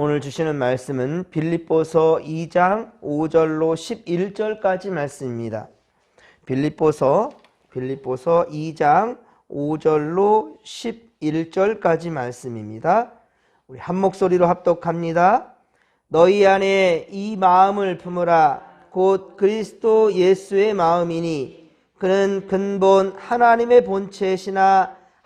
오늘 주시는 말씀은 빌립보서 2장 5절로 11절까지 말씀입니다. 빌립보서 빌립보서 2장 5절로 11절까지 말씀입니다. 우리 한 목소리로 합독합니다. 너희 안에 이 마음을 품으라 곧 그리스도 예수의 마음이니 그는 근본 하나님의 본체시나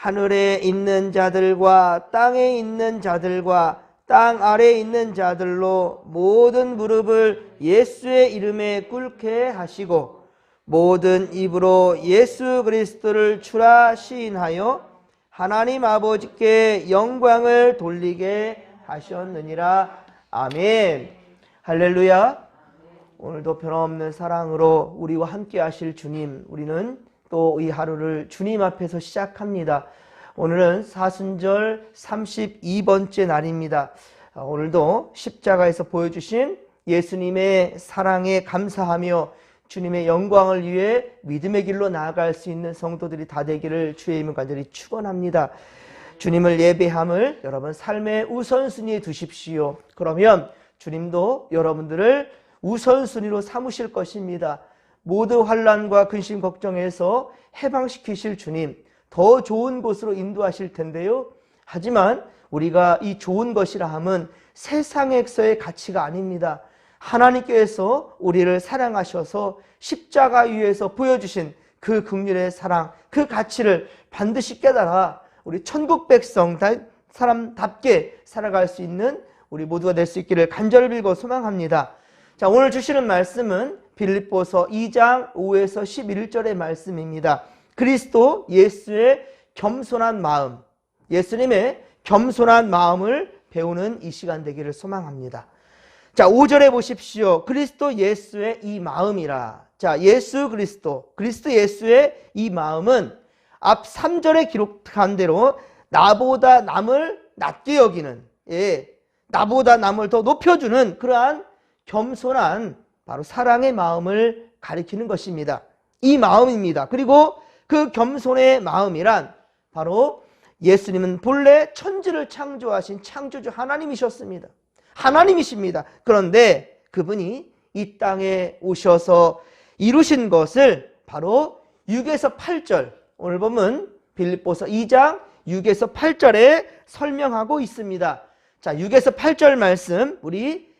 하늘에 있는 자들과 땅에 있는 자들과 땅 아래에 있는 자들로 모든 무릎을 예수의 이름에 꿇게 하시고 모든 입으로 예수 그리스도를 주라 시인하여 하나님 아버지께 영광을 돌리게 하셨느니라. 아멘. 할렐루야. 오늘도 변함없는 사랑으로 우리와 함께 하실 주님 우리는 또 이 하루를 주님 앞에서 시작합니다 오늘은 사순절 32번째 날입니다 아, 오늘도 십자가에서 보여주신 예수님의 사랑에 감사하며 주님의 영광을 위해 믿음의 길로 나아갈 수 있는 성도들이 다 되기를 주의 이름 간절히 축원합니다. 주님을 예배함을 여러분 삶의 우선순위에 두십시오. 그러면 주님도 여러분들을 우선순위로 삼으실 것입니다. 모두 환란과 근심 걱정에서 해방시키실 주님 더 좋은 곳으로 인도하실 텐데요. 하지만 우리가 이 좋은 것이라 함은 세상에서의 가치가 아닙니다. 하나님께서 우리를 사랑하셔서 십자가 위에서 보여주신 그 극률의 사랑, 그 가치를 반드시 깨달아 우리 천국 백성 사람답게 살아갈 수 있는 우리 모두가 될 수 있기를 간절히 빌고 소망합니다. 자, 오늘 주시는 말씀은 빌립보서 2장 5에서 11절의 말씀입니다. 그리스도 예수의 겸손한 마음, 예수님의 겸손한 마음을 배우는 이 시간 되기를 소망합니다. 자, 5절에 보십시오. 그리스도 예수의 이 마음이라. 자, 예수 그리스도, 그리스도 예수의 이 마음은 앞 3절에 기록한 대로 나보다 남을 낮게 여기는, 예, 나보다 남을 더 높여주는 그러한 겸손한 바로 사랑의 마음을 가리키는 것입니다. 이 마음입니다. 그리고 그 겸손의 마음이란 바로 예수님은 본래 천지를 창조하신 창조주 하나님이셨습니다. 하나님이십니다. 그런데 그분이 이 땅에 오셔서 이루신 것을 바로 6에서 8절 오늘 보면 빌립보서 2장 6에서 8절에 설명하고 있습니다. 자, 6에서 8절 말씀 우리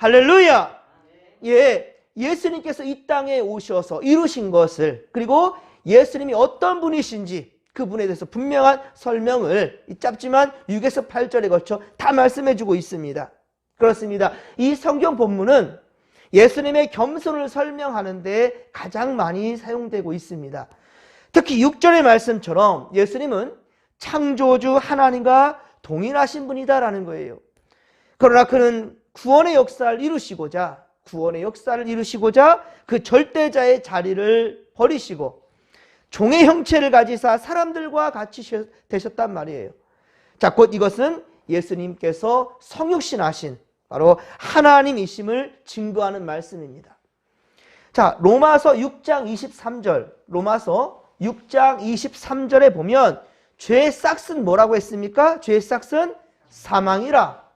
할렐루야 예 예수님께서 이 땅에 오셔서 이루신 것을 그리고 예수님이 어떤 분이신지 그분에 대해서 분명한 설명을 짧지만 6에서 8절에 걸쳐 다 말씀해 주고 있습니다. 그렇습니다. 이 성경 본문은 예수님의 겸손을 설명하는데 가장 많이 사용되고 있습니다. 특히 6절의 말씀처럼 예수님은 창조주 하나님과 동일하신 분이다라는 거예요. 그러나 그는 구원의 역사를 이루시고자 구원의 역사를 이루시고자 그 절대자의 자리를 버리시고 종의 형체를 가지사 사람들과 같이 되셨단 말이에요. 자, 곧 이것은 예수님께서 성육신하신 바로 하나님이심을 증거하는 말씀입니다. 자, 로마서 6장 23절, 로마서 6장 23절에 보면 죄의 싹은 뭐라고 했습니까? 죄의 싹은 사망이라.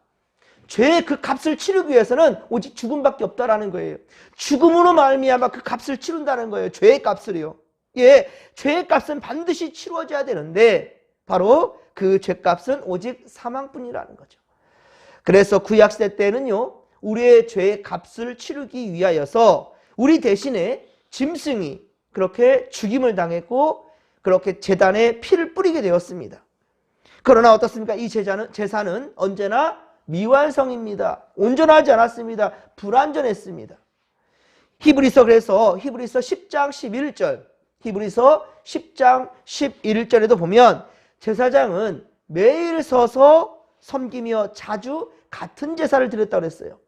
죄의 그 값을 치르기 위해서는 오직 죽음밖에 없다라는 거예요. 죽음으로 말미암아 그 값을 치른다는 거예요. 죄의 값을요. 예, 죄의 값은 반드시 치루어져야 되는데 바로 그 죄값은 오직 사망뿐이라는 거죠. 그래서 구약세 때는요, 우리의 죄의 값을 치르기 위하여서 우리 대신에 짐승이 그렇게 죽임을 당했고 그렇게 재단에 피를 뿌리게 되었습니다. 그러나 어떻습니까? 이 제자는, 제사는 언제나 미완성입니다. 온전하지 않았습니다. 불완전했습니다. 히브리서 그래서 히브리서 10장 11절 히브리서 10장 11절에도 보면 제사장은 매일 서서 섬기며 자주 같은 제사를 드렸다고 그랬어요.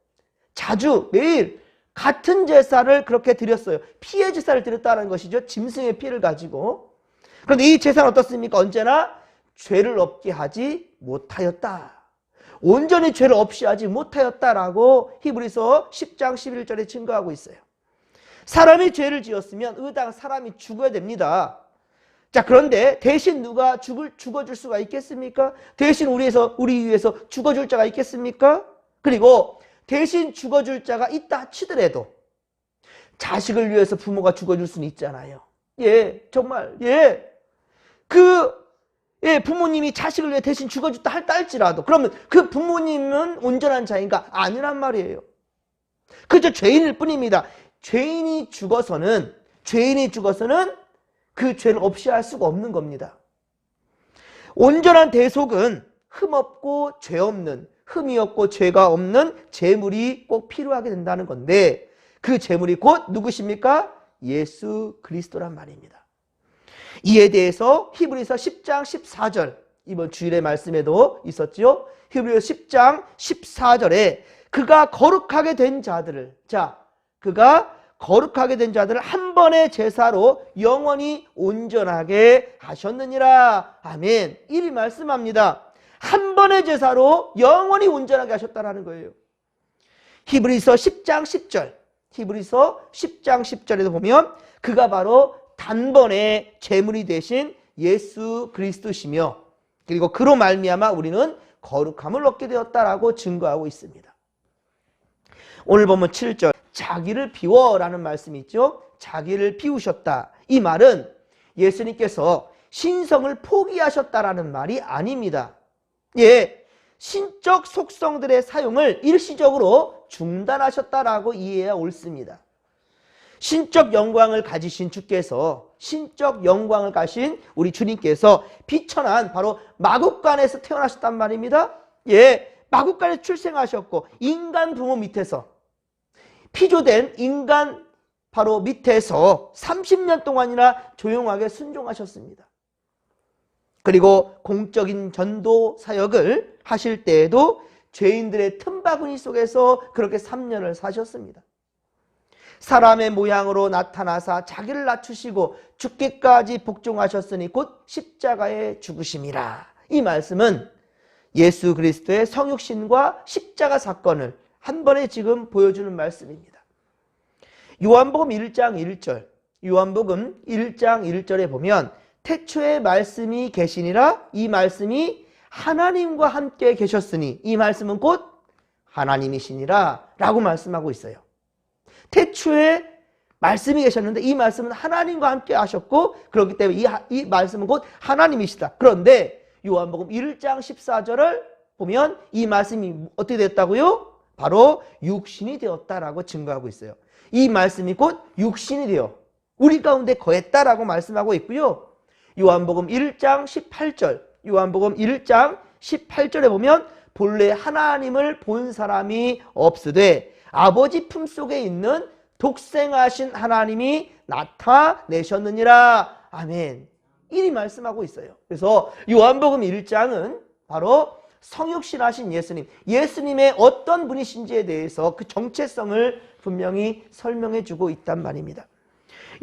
자주 매일 같은 제사를 그렇게 드렸어요. 피의 제사를 드렸다는 것이죠. 짐승의 피를 가지고. 그런데 이 제사는 어떻습니까? 언제나 죄를 없게 하지 못하였다. 온전히 죄를 없이 하지 못하였다라고 히브리서 10장 11절에 증거하고 있어요. 사람이 죄를 지었으면 의당 사람이 죽어야 됩니다. 자, 그런데 대신 누가 죽을, 죽어줄 수가 있겠습니까? 대신 우리에서, 우리 위해서 죽어줄 자가 있겠습니까? 그리고 대신 죽어줄 자가 있다 치더라도 자식을 위해서 부모가 죽어줄 수는 있잖아요. 예, 정말, 예. 그, 예, 부모님이 자식을 위해 대신 죽어줬다 할다 할지라도 그러면 그 부모님은 온전한 자인가? 아니란 말이에요. 그저 죄인일 뿐입니다. 죄인이 죽어서는, 죄인이 죽어서는 그 죄를 없이 할 수가 없는 겁니다. 온전한 대속은 흠없고 죄 없는, 흠이 없고 죄가 없는 재물이 꼭 필요하게 된다는 건데 그 재물이 곧 누구십니까? 예수 그리스도란 말입니다. 이에 대해서 히브리서 10장 14절 이번 주일의 말씀에도 있었죠. 히브리서 10장 14절에 그가 거룩하게 된 자들을 자 그가 거룩하게 된 자들을 한 번의 제사로 영원히 온전하게 하셨느니라. 아멘. 이리 말씀합니다. 한 번의 제사로 영원히 온전하게 하셨다라는 거예요. 히브리서 10장 10절. 히브리서 10장 10절에도 보면 그가 바로 단번에 제물이 되신 예수 그리스도시며 그리고 그로 말미암아 우리는 거룩함을 얻게 되었다라고 증거하고 있습니다. 오늘 보면 7절 자기를 비워라는 말씀이 있죠. 자기를 비우셨다. 이 말은 예수님께서 신성을 포기하셨다라는 말이 아닙니다. 예, 신적 속성들의 사용을 일시적으로 중단하셨다라고 이해해야 옳습니다. 신적 영광을 가지신 주께서 신적 영광을 가신 우리 주님께서 비천한 바로 마국간에서 태어나셨단 말입니다. 예, 마국간에 출생하셨고 인간 부모 밑에서 피조된 인간 바로 밑에서 30년 동안이나 조용하게 순종하셨습니다. 그리고 공적인 전도 사역을 하실 때에도 죄인들의 틈바구니 속에서 그렇게 3년을 사셨습니다. 사람의 모양으로 나타나사 자기를 낮추시고 죽기까지 복종하셨으니 곧 십자가에 죽으심이라. 이 말씀은 예수 그리스도의 성육신과 십자가 사건을 한 번에 지금 보여주는 말씀입니다. 요한복음 1장 1절, 요한복음 1장 1절에 보면 태초에 말씀이 계시니라 이 말씀이 하나님과 함께 계셨으니 이 말씀은 곧 하나님이시니라 라고 말씀하고 있어요. 태초에 말씀이 계셨는데 이 말씀은 하나님과 함께 하셨고 그렇기 때문에 이, 이 말씀은 곧 하나님이시다. 그런데 요한복음 1장 14절을 보면 이 말씀이 어떻게 됐다고요? 바로 육신이 되었다라고 증거하고 있어요. 이 말씀이 곧 육신이 되어 우리 가운데 거했다라고 말씀하고 있고요. 요한복음 1장 18절, 요한복음 1장 18절에 보면 본래 하나님을 본 사람이 없으되 아버지 품속에 있는 독생하신 하나님이 나타내셨느니라. 아멘. 이리 말씀하고 있어요. 그래서 요한복음 1장은 바로 성육신하신 예수님, 예수님의 어떤 분이신지에 대해서 그 정체성을 분명히 설명해 주고 있단 말입니다.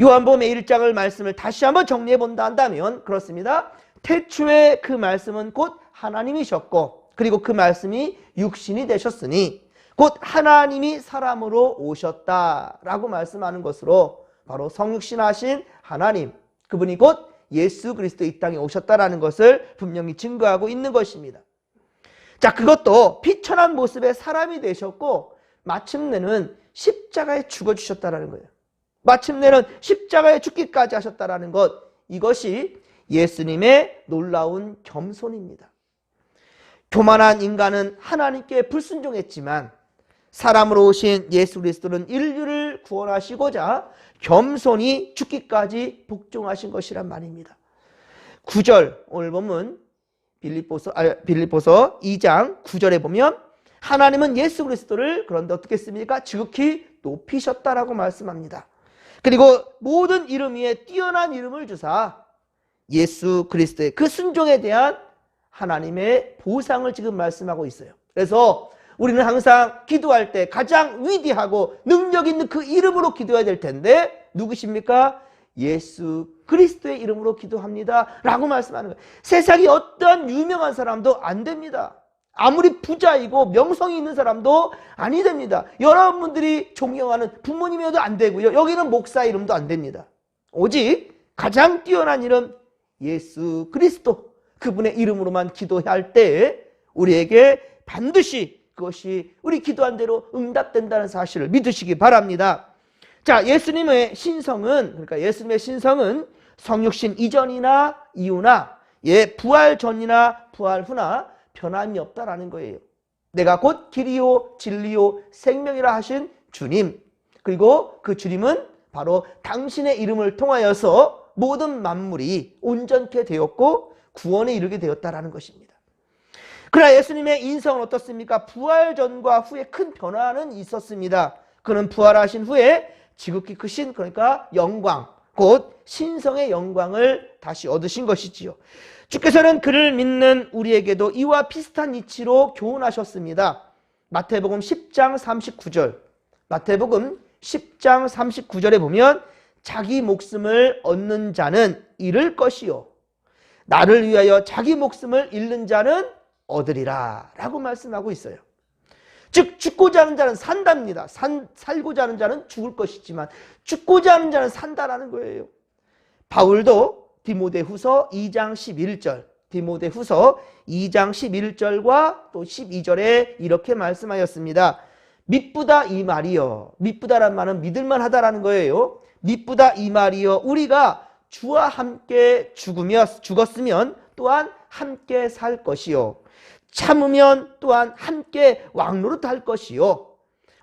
요한복음의 1장을 말씀을 다시 한번 정리해 본다 한다면 그렇습니다. 태초에 그 말씀은 곧 하나님이셨고 그리고 그 말씀이 육신이 되셨으니 곧 하나님이 사람으로 오셨다라고 말씀하는 것으로 바로 성육신하신 하나님 그분이 곧 예수 그리스도 이 땅에 오셨다라는 것을 분명히 증거하고 있는 것입니다. 자, 그것도 비천한 모습의 사람이 되셨고 마침내는 십자가에 죽어 주셨다라는 거예요. 마침내는 십자가에 죽기까지 하셨다라는 것 이것이 예수님의 놀라운 겸손입니다. 교만한 인간은 하나님께 불순종했지만 사람으로 오신 예수 그리스도는 인류를 구원하시고자 겸손히 죽기까지 복종하신 것이란 말입니다. 9절 오늘 본문 빌립보서 아, 빌립보서 2장 9절에 보면 하나님은 예수 그리스도를 그런데 어떻게 했습니까? 지극히 높이셨다라고 말씀합니다. 그리고 모든 이름 위에 뛰어난 이름을 주사 예수 그리스도의 그 순종에 대한 하나님의 보상을 지금 말씀하고 있어요. 그래서 우리는 항상 기도할 때 가장 위대하고 능력 있는 그 이름으로 기도해야 될 텐데 누구십니까? 예수 그리스도의 이름으로 기도합니다. 라고 말씀하는 거예요. 세상에 어떠한 유명한 사람도 안 됩니다. 아무리 부자이고 명성이 있는 사람도 아니 됩니다. 여러분들이 존경하는 부모님이어도 안 되고요. 여기는 목사 이름도 안 됩니다. 오직 가장 뛰어난 이름 예수 그리스도 그분의 이름으로만 기도할 때 우리에게 반드시 그 것이 우리 기도한 대로 응답된다는 사실을 믿으시기 바랍니다. 자, 예수님의 신성은 그러니까 예수님의 신성은 성육신 이전이나 이후나 예, 부활 전이나 부활 후나 변함이 없다라는 거예요. 내가 곧 길이요 진리요 생명이라 하신 주님. 그리고 그 주님은 바로 당신의 이름을 통하여서 모든 만물이 온전케 되었고 구원에 이르게 되었다라는 것입니다. 그러나 예수님의 인성은 어떻습니까? 부활 전과 후에 큰 변화는 있었습니다. 그는 부활하신 후에 지극히 크신 그러니까 영광, 곧 신성의 영광을 다시 얻으신 것이지요. 주께서는 그를 믿는 우리에게도 이와 비슷한 이치로 교훈하셨습니다. 마태복음 10장 39절. 마태복음 10장 39절에 보면 자기 목숨을 얻는 자는 잃을 것이요. 나를 위하여 자기 목숨을 잃는 자는 얻으리라. 라고 말씀하고 있어요. 즉, 죽고자 하는 자는 산답니다. 산, 살고자 하는 자는 죽을 것이지만, 죽고자 하는 자는 산다라는 거예요. 바울도 디모데 후서 2장 11절, 디모데 후서 2장 11절과 또 12절에 이렇게 말씀하였습니다. 믿부다 이 말이여. 믿부다란 말은 믿을만 하다라는 거예요. 믿부다 이 말이여. 우리가 주와 함께 죽으며 죽었으면 또한 함께 살 것이요. 참으면 또한 함께 왕노릇 할 것이요.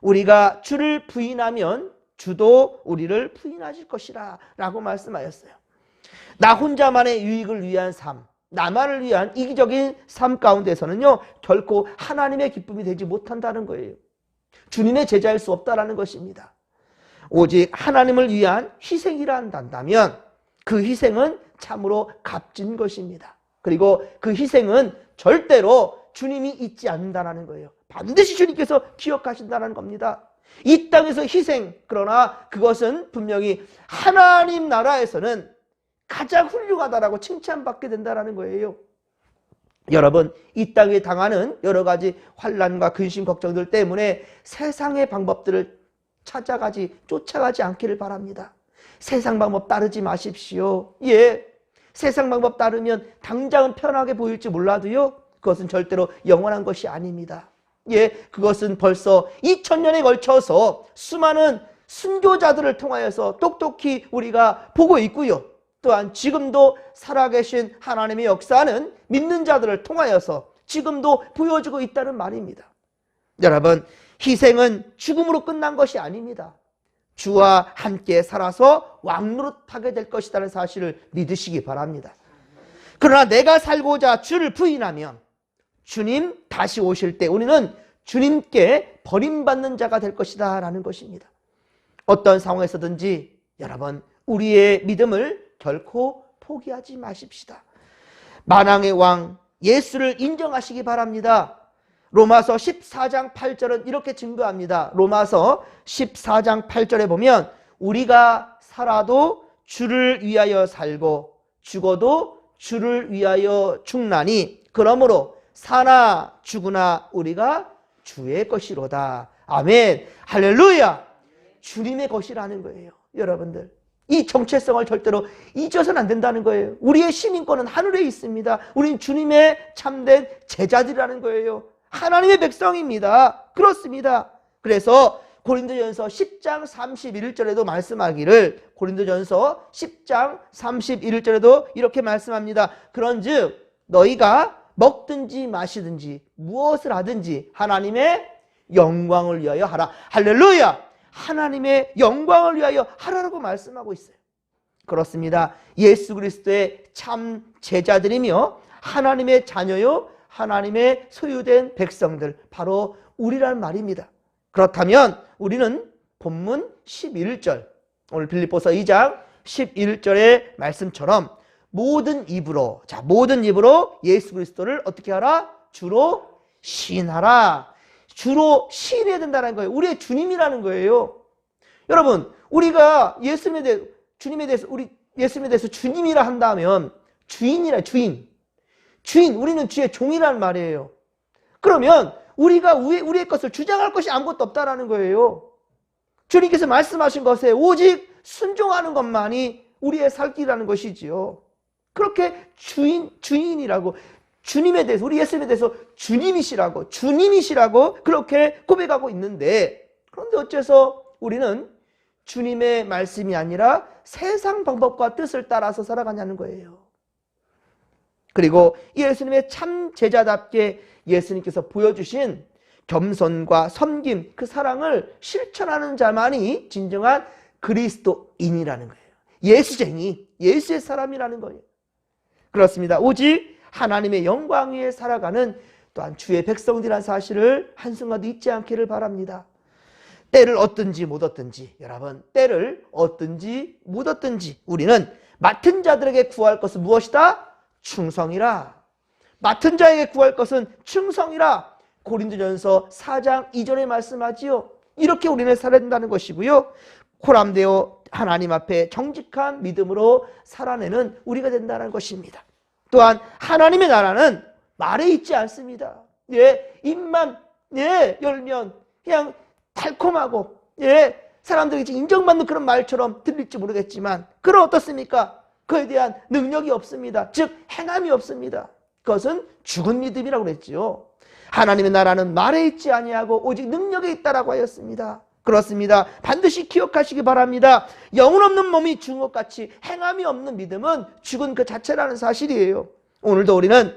우리가 주를 부인하면 주도 우리를 부인하실 것이라 라고 말씀하였어요. 나 혼자만의 유익을 위한 삶, 나만을 위한 이기적인 삶 가운데서는요, 결코 하나님의 기쁨이 되지 못한다는 거예요. 주님의 제자일 수 없다라는 것입니다. 오직 하나님을 위한 희생이라 한다면 그 희생은 참으로 값진 것입니다. 그리고 그 희생은 절대로 주님이 잊지 않는다는 거예요. 반드시 주님께서 기억하신다는 겁니다. 이 땅에서 희생, 그러나 그것은 분명히 하나님 나라에서는 가장 훌륭하다라고 칭찬받게 된다는 거예요. 여러분, 이 땅에 당하는 여러 가지 환란과 근심 걱정들 때문에 세상의 방법들을 찾아가지 쫓아가지 않기를 바랍니다. 세상 방법 따르지 마십시오. 예. 세상 방법 따르면 당장은 편하게 보일지 몰라도요. 그것은 절대로 영원한 것이 아닙니다. 예, 그것은 벌써 2000년에 걸쳐서 수많은 순교자들을 통하여서 똑똑히 우리가 보고 있고요. 또한 지금도 살아계신 하나님의 역사는 믿는 자들을 통하여서 지금도 보여주고 있다는 말입니다. 여러분, 희생은 죽음으로 끝난 것이 아닙니다. 주와 함께 살아서 왕노릇하게 될 것이라는 사실을 믿으시기 바랍니다. 그러나 내가 살고자 주를 부인하면 주님 다시 오실 때 우리는 주님께 버림받는 자가 될 것이다 라는 것입니다. 어떤 상황에서든지 여러분 우리의 믿음을 결코 포기하지 마십시다. 만왕의 왕 예수를 인정하시기 바랍니다. 로마서 14장 8절은 이렇게 증거합니다. 로마서 14장 8절에 보면 우리가 살아도 주를 위하여 살고 죽어도 주를 위하여 죽나니 그러므로 사나 죽으나 우리가 주의 것이로다. 아멘. 할렐루야. 주님의 것이라는 거예요. 여러분들. 이 정체성을 절대로 잊어서는 안 된다는 거예요. 우리의 시민권은 하늘에 있습니다. 우리는 주님의 참된 제자들이라는 거예요. 하나님의 백성입니다. 그렇습니다. 그래서 고린도전서 10장 31절에도 말씀하기를 고린도전서 10장 31절에도 이렇게 말씀합니다. 그런즉 너희가 먹든지 마시든지 무엇을 하든지 하나님의 영광을 위하여 하라. 할렐루야! 하나님의 영광을 위하여 하라라고 말씀하고 있어요. 그렇습니다. 예수 그리스도의 참 제자들이며 하나님의 자녀요, 하나님의 소유된 백성들, 바로 우리란 말입니다. 그렇다면 우리는 본문 11절, 오늘 빌립보서 2장 11절의 말씀처럼 모든 입으로, 자, 모든 입으로 예수 그리스도를 어떻게 하라? 주로 시인하라. 주로 시인해야 된다는 거예요. 우리의 주님이라는 거예요. 여러분, 우리가 예수님에 대해 주님에 대해서 우리 예수님에 대해서 주님이라 한다면 주인이라 주인. 주인, 우리는 주의 종이라는 말이에요. 그러면 우리가 우리, 우리의 것을 주장할 것이 아무것도 없다라는 거예요. 주님께서 말씀하신 것에 오직 순종하는 것만이 우리의 살 길이라는 것이지요. 그렇게 주인, 주인이라고 주님에 대해서 우리 예수님에 대해서 주님이시라고 주님이시라고 그렇게 고백하고 있는데 그런데 어째서 우리는 주님의 말씀이 아니라 세상 방법과 뜻을 따라서 살아가냐는 거예요. 그리고 예수님의 참 제자답게 예수님께서 보여주신 겸손과 섬김, 그 사랑을 실천하는 자만이 진정한 그리스도인이라는 거예요. 예수쟁이, 예수의 사람이라는 거예요. 그렇습니다. 오직 하나님의 영광 위에 살아가는 또한 주의 백성들이라는 사실을 한순간도 잊지 않기를 바랍니다. 때를 얻든지 못 얻든지 여러분 때를 얻든지 못 얻든지 우리는 맡은 자들에게 구할 것은 무엇이다? 충성이라. 맡은 자에게 구할 것은 충성이라. 고린도전서 4장 2절에 말씀하지요. 이렇게 우리는 살아야 된다는 것이고요. 코람되어 하나님 앞에 정직한 믿음으로 살아내는 우리가 된다는 것입니다. 또한 하나님의 나라는 말에 있지 않습니다. 예, 입만 예, 열면 그냥 달콤하고 예, 사람들이 인정받는 그런 말처럼 들릴지 모르겠지만 그럼 어떻습니까? 그에 대한 능력이 없습니다. 즉 행함이 없습니다. 그것은 죽은 믿음이라고 그랬지요. 하나님의 나라는 말에 있지 아니하고 오직 능력에 있다라고 하였습니다. 그렇습니다. 반드시 기억하시기 바랍니다. 영혼 없는 몸이 죽은 것 같이 행함이 없는 믿음은 죽은 그 자체라는 사실이에요. 오늘도 우리는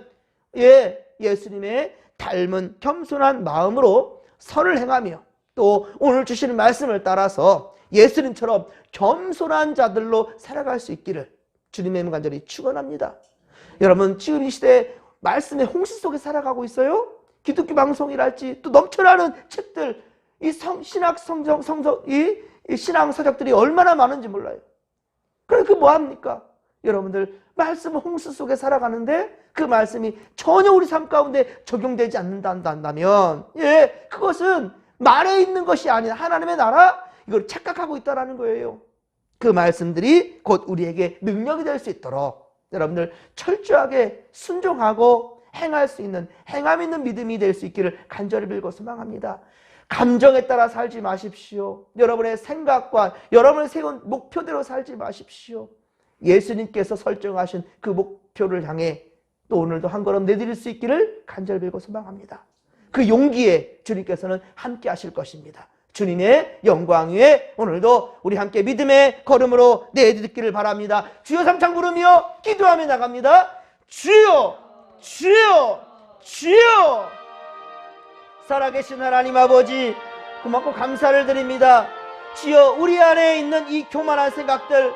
예, 예수님의 닮은 겸손한 마음으로 선을 행하며 또 오늘 주시는 말씀을 따라서 예수님처럼 겸손한 자들로 살아갈 수 있기를 주님의 간절히 축원합니다. 여러분 지금 이 시대 말씀의 홍수 속에 살아가고 있어요. 기독교 방송이랄지 또 넘쳐나는 책들 이 성, 신학 성적 성적 이, 이 신앙 서적들이 얼마나 많은지 몰라요. 그래 그 뭐합니까? 여러분들 말씀 홍수 속에 살아가는데 그 말씀이 전혀 우리 삶 가운데 적용되지 않는다면 예 그것은 말에 있는 것이 아닌 하나님의 나라 이걸 착각하고 있다라는 거예요. 그 말씀들이 곧 우리에게 능력이 될 수 있도록 여러분들 철저하게 순종하고 행할 수 있는 행함 있는 믿음이 될 수 있기를 간절히 빌고 소망합니다. 감정에 따라 살지 마십시오. 여러분의 생각과 여러분의 세운 목표대로 살지 마십시오. 예수님께서 설정하신 그 목표를 향해 또 오늘도 한 걸음 내드릴 수 있기를 간절히 빌고 소망합니다. 그 용기에 주님께서는 함께 하실 것입니다. 주님의 영광 위에 오늘도 우리 함께 믿음의 걸음으로 내딛기를 바랍니다. 주여 삼창 부르며 기도하며 나갑니다. 주여, 주여, 주여! 살아계신 하나님 아버지, 고맙고 감사를 드립니다. 주여, 우리 안에 있는 이 교만한 생각들,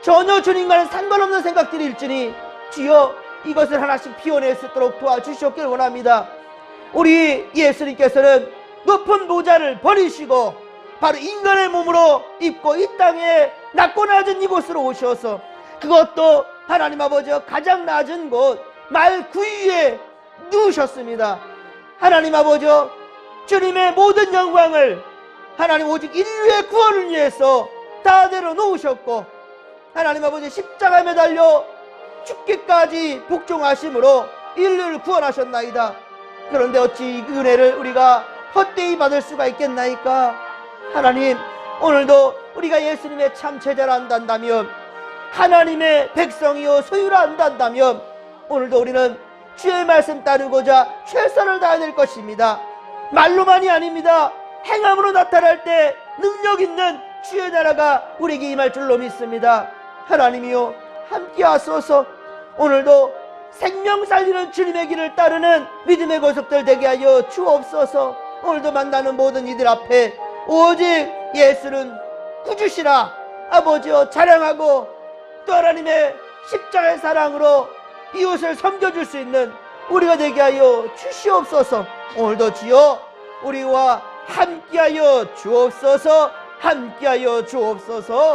전혀 주님과는 상관없는 생각들일지니, 주여, 이것을 하나씩 피워낼 수 있도록 도와주시옵길 원합니다. 우리 예수님께서는 높은 보좌를 버리시고 바로 인간의 몸으로 입고 이 땅에 낮고 낮은 이곳으로 오셔서 그것도 하나님 아버지와 가장 낮은 곳 말 구위에 누우셨습니다. 하나님 아버지 주님의 모든 영광을 하나님 오직 인류의 구원을 위해서 다 내려놓으셨고 하나님 아버지 십자가에 매달려 죽기까지 복종하심으로 인류를 구원하셨나이다. 그런데 어찌 이 은혜를 우리가 헛되이 받을 수가 있겠나이까? 하나님, 오늘도 우리가 예수님의 참 제자라 한다면, 하나님의 백성이요 소유라 한다면, 오늘도 우리는 주의 말씀 따르고자 최선을 다해야 될 것입니다. 말로만이 아닙니다. 행함으로 나타날 때 능력 있는 주의 나라가 우리에게 임할 줄로 믿습니다. 하나님이요, 함께 하소서 오늘도 생명 살리는 주님의 길을 따르는 믿음의 고속들 되게 하여 주옵소서. 오늘도 만나는 모든 이들 앞에 오직 예수는 구주시라 아버지여 자랑하고 또 하나님의 십자가의 사랑으로 이웃을 섬겨줄 수 있는 우리가 되게 하여 주시옵소서. 오늘도 주여 우리와 함께하여 주옵소서. 함께하여 주옵소서.